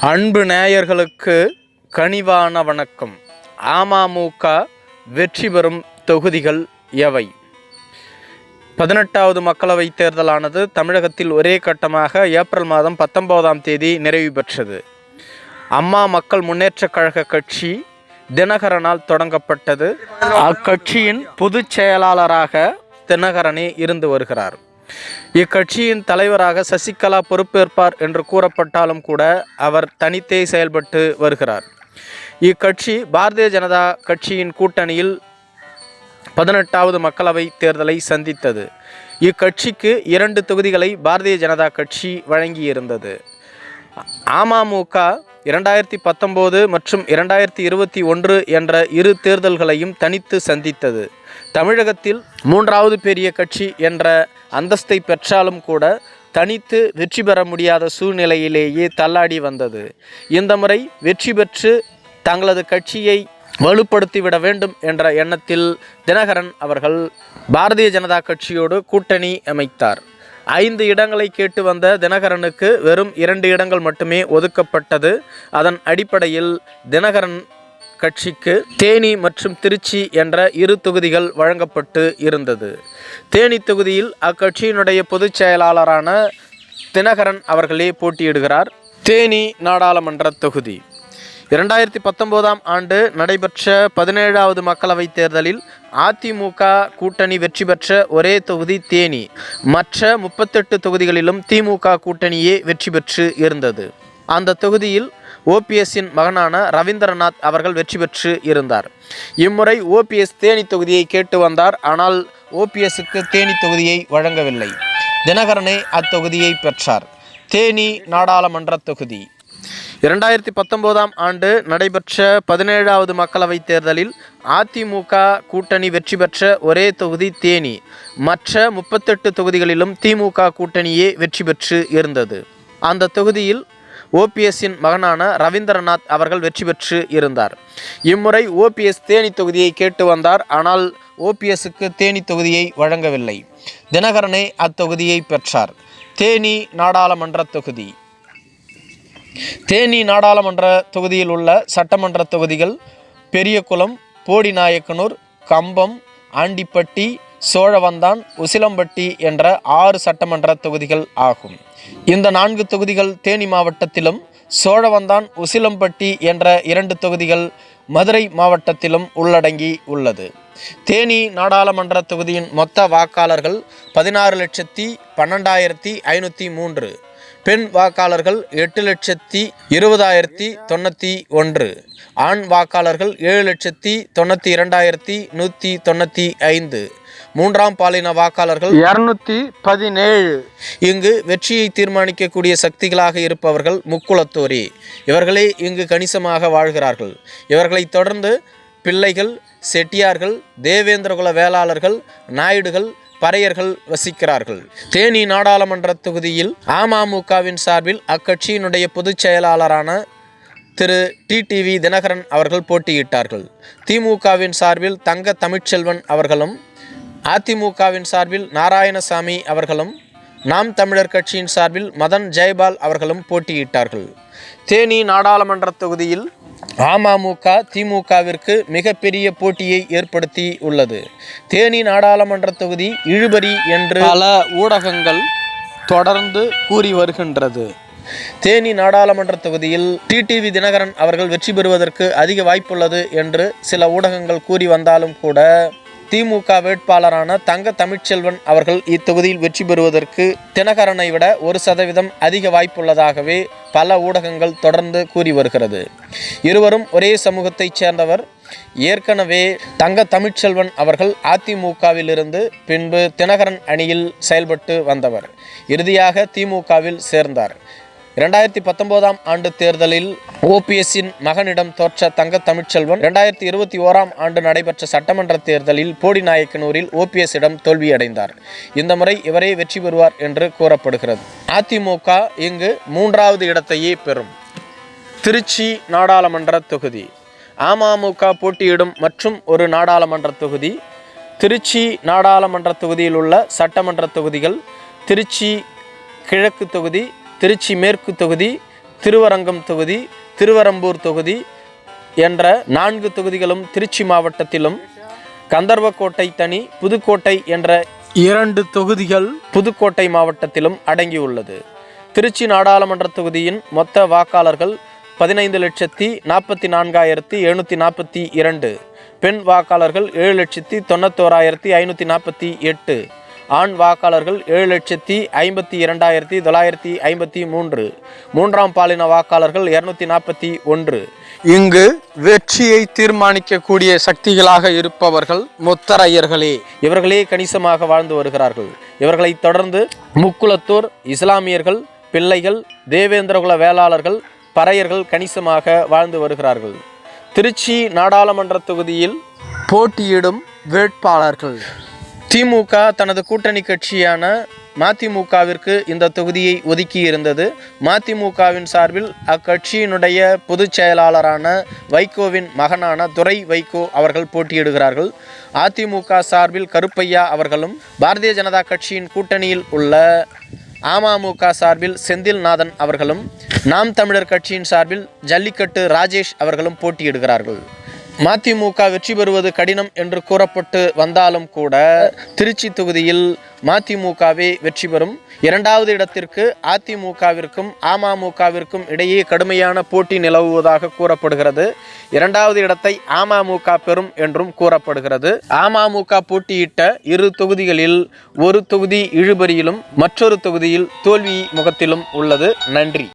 அன்பு நேயர்களுக்கு கனிவான வணக்கம். அமமுக வெற்றி பெறும் தொகுதிகள் எவை? பதினெட்டாவது மக்களவைத் தேர்தலானது தமிழகத்தில் ஒரே கட்டமாக ஏப்ரல் மாதம் பத்தொன்பதாம் தேதி நிறைவு பெற்றது. அம்மா மக்கள் முன்னேற்றக் கழக கட்சி தினகரனால் தொடங்கப்பட்டது. அக்கட்சியின் பொதுச் செயலாளராக தினகரனே இருந்து வருகிறார். இக்கட்சியின் தலைவராக சசிகலா பொறுப்பேற்பார் என்று கூறப்பட்டாலும் கூட அவர் தனித்தே செயல்பட்டு வருகிறார். இக்கட்சி பாரதிய ஜனதா கட்சியின் கூட்டணியில் பதினெட்டாவது மக்களவை தேர்தலை சந்தித்தது. இக்கட்சிக்கு இரண்டு தொகுதிகளை பாரதிய ஜனதா கட்சி வழங்கியிருந்தது. அமமுக இரண்டாயிரத்தி பத்தொம்போது மற்றும் இரண்டாயிரத்தி இருபத்தி ஒன்று என்ற இரு தேர்தல்களையும் தனித்து சந்தித்தது தமிழகத்தில் மூன்றாவது பெரிய கட்சி என்ற அந்தஸ்தை பெற்றாலும் கூட தனித்து வெற்றி பெற முடியாத சூழ்நிலையிலேயே தள்ளாடி வந்தது இந்த முறை வெற்றி பெற்று தங்களது கட்சியை வலுப்படுத்திவிட வேண்டும் என்ற எண்ணத்தில் தினகரன் அவர்கள் பாரதிய ஜனதா கட்சியோடு கூட்டணி அமைத்தார் ஐந்து இடங்களை கேட்டு வந்த தினகரனுக்கு வெறும் இரண்டு இடங்கள் மட்டுமே ஒதுக்கப்பட்டது. அதன் அடிப்படையில் தினகரன் கட்சிக்கு தேனி மற்றும் திருச்சி என்ற இரு தொகுதிகள் வழங்கப்பட்டு இருந்தது. தேனி தொகுதியில் அக்கட்சியினுடைய பொதுச் செயலாளரான தினகரன் அவர்களே போட்டியிடுகிறார். தேனி நாடாளுமன்ற தொகுதி. இரண்டாயிரத்தி பத்தொம்போதாம் ஆண்டு நடைபெற்ற பதினேழாவது மக்களவைத் தேர்தலில் அதிமுக கூட்டணி வெற்றி பெற்ற ஒரே தொகுதி தேனி. மற்ற முப்பத்தெட்டு தொகுதிகளிலும் திமுக கூட்டணியே வெற்றி பெற்று இருந்தது. அந்த தொகுதியில் ஓபிஎஸ்ஸின் மகனான ரவீந்திரநாத் அவர்கள் வெற்றி பெற்று இருந்தார். இம்முறை ஓபிஎஸ் தேனி தொகுதியை கேட்டு வந்தார். ஆனால் ஓபிஎஸ்க்கு தேனி தொகுதியை வழங்கவில்லை. தினகரனே அத்தொகுதியை பெற்றார். தேனி நாடாளுமன்ற தொகுதி. இரண்டாயிரத்தி பத்தொம்போதாம் ஆண்டு நடைபெற்ற பதினேழாவது மக்களவைத் தேர்தலில் அதிமுக கூட்டணி வெற்றி பெற்ற ஒரே தொகுதி தேனி. மற்ற முப்பத்தெட்டு தொகுதிகளிலும் திமுக கூட்டணியே வெற்றி பெற்று இருந்தது. அந்த தொகுதியில் ஓபிஎஸ்ஸின் மகனான ரவீந்திரநாத் அவர்கள் வெற்றி பெற்று இருந்தார். இம்முறை ஓபிஎஸ் தேனி தொகுதியை கேட்டு வந்தார். ஆனால் ஓபிஎஸ்ஸுக்கு தேனி தொகுதியை வழங்கவில்லை. தினகரனே அத்தொகுதியை பெற்றார். தேனி நாடாளுமன்ற தொகுதி. தேனி நாடாளுமன்ற தொகுதியில் உள்ள சட்டமன்ற தொகுதிகள் பெரியகுளம் போடிநாயக்கனூர் கம்பம் ஆண்டிப்பட்டி சோழவந்தான் உசிலம்பட்டி என்ற ஆறு சட்டமன்ற தொகுதிகள் ஆகும். இந்த நான்கு தொகுதிகள் தேனி மாவட்டத்திலும் சோழவந்தான் உசிலம்பட்டி என்ற இரண்டு தொகுதிகள் மதுரை மாவட்டத்திலும் உள்ளடங்கி உள்ளது. தேனி நாடாளுமன்ற தொகுதியின் மொத்த வாக்காளர்கள் பதினாறு லட்சத்தி பன்னெண்டாயிரத்தி ஐநூற்றி மூன்று. பெண் வாக்காளர்கள் எட்டு லட்சத்தி இருபதாயிரத்தி தொண்ணூற்றி ஒன்று ஆண் வாக்காளர்கள் ஏழு லட்சத்தி தொண்ணூற்றி இரண்டாயிரத்தி நூற்றி தொண்ணூற்றி ஐந்து மூன்றாம் பாலின வாக்காளர்கள் இரநூத்தி பதினேழு. இங்கு வெற்றியை தீர்மானிக்கக்கூடிய சக்திகளாக இருப்பவர்கள் முக்குளத்தோரே. இவர்களே இங்கு கணிசமாக வாழ்கிறார்கள். இவர்களைத் தொடர்ந்து பிள்ளைகள் செட்டியார்கள் தேவேந்திரகுல வேளாளர்கள் நாயுடுகள் பறையர்கள் வசிக்கிறார்கள். தேனி நாடாளுமன்ற தொகுதியில் அமமுகவின் சார்பில் அக்கட்சியினுடைய பொதுச் செயலாளரான திரு டிடிவி தினகரன் அவர்கள் போட்டியிட்டார்கள். திமுகவின் சார்பில் தங்க தமிழ்ச்செல்வன் அவர்களும் அதிமுகவின் சார்பில் நாராயணசாமி அவர்களும் நாம் தமிழர் கட்சியின் சார்பில் மதன் ஜெயபால் அவர்களும் போட்டியிட்டார்கள். தேனி நாடாளுமன்ற தொகுதியில் அமமுக திமுகவிற்கு மிகப்பெரிய போட்டியை ஏற்படுத்தி உள்ளது. தேனி நாடாளுமன்ற தொகுதி இழுபறி என்று பல ஊடகங்கள் தொடர்ந்து கூறி வருகின்றது. தேனி நாடாளுமன்ற தொகுதியில் டிடிவி தினகரன் அவர்கள் வெற்றி பெறுவதற்கு அதிக வாய்ப்புள்ளது என்று சில ஊடகங்கள் கூறி வந்தாலும் கூட திமுக வேட்பாளரான தங்க தமிழ்ச்செல்வன் அவர்கள் இத்தொகுதியில் வெற்றி பெறுவதற்கு தினகரனை விட ஒரு சதவீதம் அதிக வாய்ப்புள்ளதாகவே பல ஊடகங்கள் தொடர்ந்து கூறி வருகிறது. இருவரும் ஒரே சமூகத்தைச் சேர்ந்தவர். ஏற்கனவே தங்க தமிழ்ச்செல்வன் அவர்கள் அதிமுகவிலிருந்து பின்பு தினகரன் அணியில் செயல்பட்டு வந்தவர். இறுதியாக திமுகவில் சேர்ந்தார். இரண்டாயிரத்தி பத்தொன்பதாம் ஆண்டு தேர்தலில் ஓபிஎஸ்ஸின் மகனிடம் தோற்ற தங்க தமிழ்ச்செல்வன் இரண்டாயிரத்தி இருபத்தி ஓராம் ஆண்டு நடைபெற்ற சட்டமன்ற தேர்தலில் போடிநாயக்கனூரில் ஓபிஎஸ்ஸிடம் தோல்வியடைந்தார். இந்த முறை இவரே வெற்றி பெறுவார் என்று கூறப்படுகிறது. அதிமுக இங்கு மூன்றாவது இடத்தையே பெறும். திருச்சி நாடாளுமன்ற தொகுதி. அமமுக போட்டியிடும் மற்றும் ஒரு நாடாளுமன்ற தொகுதி. திருச்சி நாடாளுமன்ற தொகுதியில் உள்ள சட்டமன்ற தொகுதிகள் திருச்சி கிழக்கு தொகுதி திருச்சி மேற்கு தொகுதி திருவரங்கம் தொகுதி திருவரம்பூர் தொகுதி என்ற நான்கு தொகுதிகளும் திருச்சி மாவட்டத்திலும் கந்தர்வக்கோட்டை தனி புதுக்கோட்டை என்ற இரண்டு தொகுதிகள் புதுக்கோட்டை மாவட்டத்திலும் அடங்கியுள்ளது. திருச்சி நாடாளுமன்ற தொகுதியின் மொத்த வாக்காளர்கள் பதினைந்து லட்சத்தி நாற்பத்தி நான்காயிரத்தி எழுநூற்றி நாற்பத்தி இரண்டு. பெண் வாக்காளர்கள் ஏழு லட்சத்தி தொண்ணூத்தோராயிரத்தி ஐநூற்றி நாற்பத்தி எட்டு. ஆண் வாக்காளர்கள் ஏழு லட்சத்தி ஐம்பத்தி இரண்டாயிரத்தி தொள்ளாயிரத்தி ஐம்பத்தி மூன்று. மூன்றாம் பாலின வாக்காளர்கள் இருநூத்தி நாற்பத்தி ஒன்று. இங்கு வெற்றியை தீர்மானிக்கக்கூடிய சக்திகளாக இருப்பவர்கள் முத்தரையர்களே. இவர்களே கணிசமாக வாழ்ந்து வருகிறார்கள். இவர்களைத் தொடர்ந்து முக்குலத்தோர் இஸ்லாமியர்கள் பிள்ளைகள் தேவேந்திரகுல வேளாளர்கள் பறையர்கள் கணிசமாக வாழ்ந்து வருகிறார்கள். திருச்சி நாடாளுமன்ற தொகுதியில் போட்டியிடும் வேட்பாளர்கள். திமுக தனது கூட்டணி கட்சியான மதிமுகவிற்கு இந்த தொகுதியை ஒதுக்கி இருந்தது மதிமுகவின் சார்பில் அக்கட்சியினுடைய பொதுச் செயலாளரான வைகோவின் மகனான துரை வைகோ அவர்கள் போட்டியிடுகிறார்கள். அதிமுக சார்பில் கருப்பையா அவர்களும் பாரதிய ஜனதா கட்சியின் கூட்டணியில் உள்ள அமமுக சார்பில் செந்தில்நாதன் அவர்களும் நாம் தமிழர் கட்சியின் சார்பில் ஜல்லிக்கட்டு ராஜேஷ் அவர்களும் போட்டியிடுகிறார்கள். மதிமுக வெற்றி பெறுவது கடினம் என்று கூறப்பட்டு வந்தாலும் கூட திருச்சி தொகுதியில் மதிமுகவே வெற்றி பெறும். இரண்டாவது இடத்திற்கு அதிமுகவிற்கும் அமமுகவிற்கும் இடையே கடுமையான போட்டி நிலவுவதாக கூறப்படுகிறது. இரண்டாவது இடத்தை அமமுக பெறும் என்றும் கூறப்படுகிறது. அமமுக போட்டியிட்ட இரு தொகுதிகளில் ஒரு தொகுதி இழுபறியிலும் மற்றொரு தொகுதியில் தோல்வி முகத்திலும் உள்ளது. நன்றி.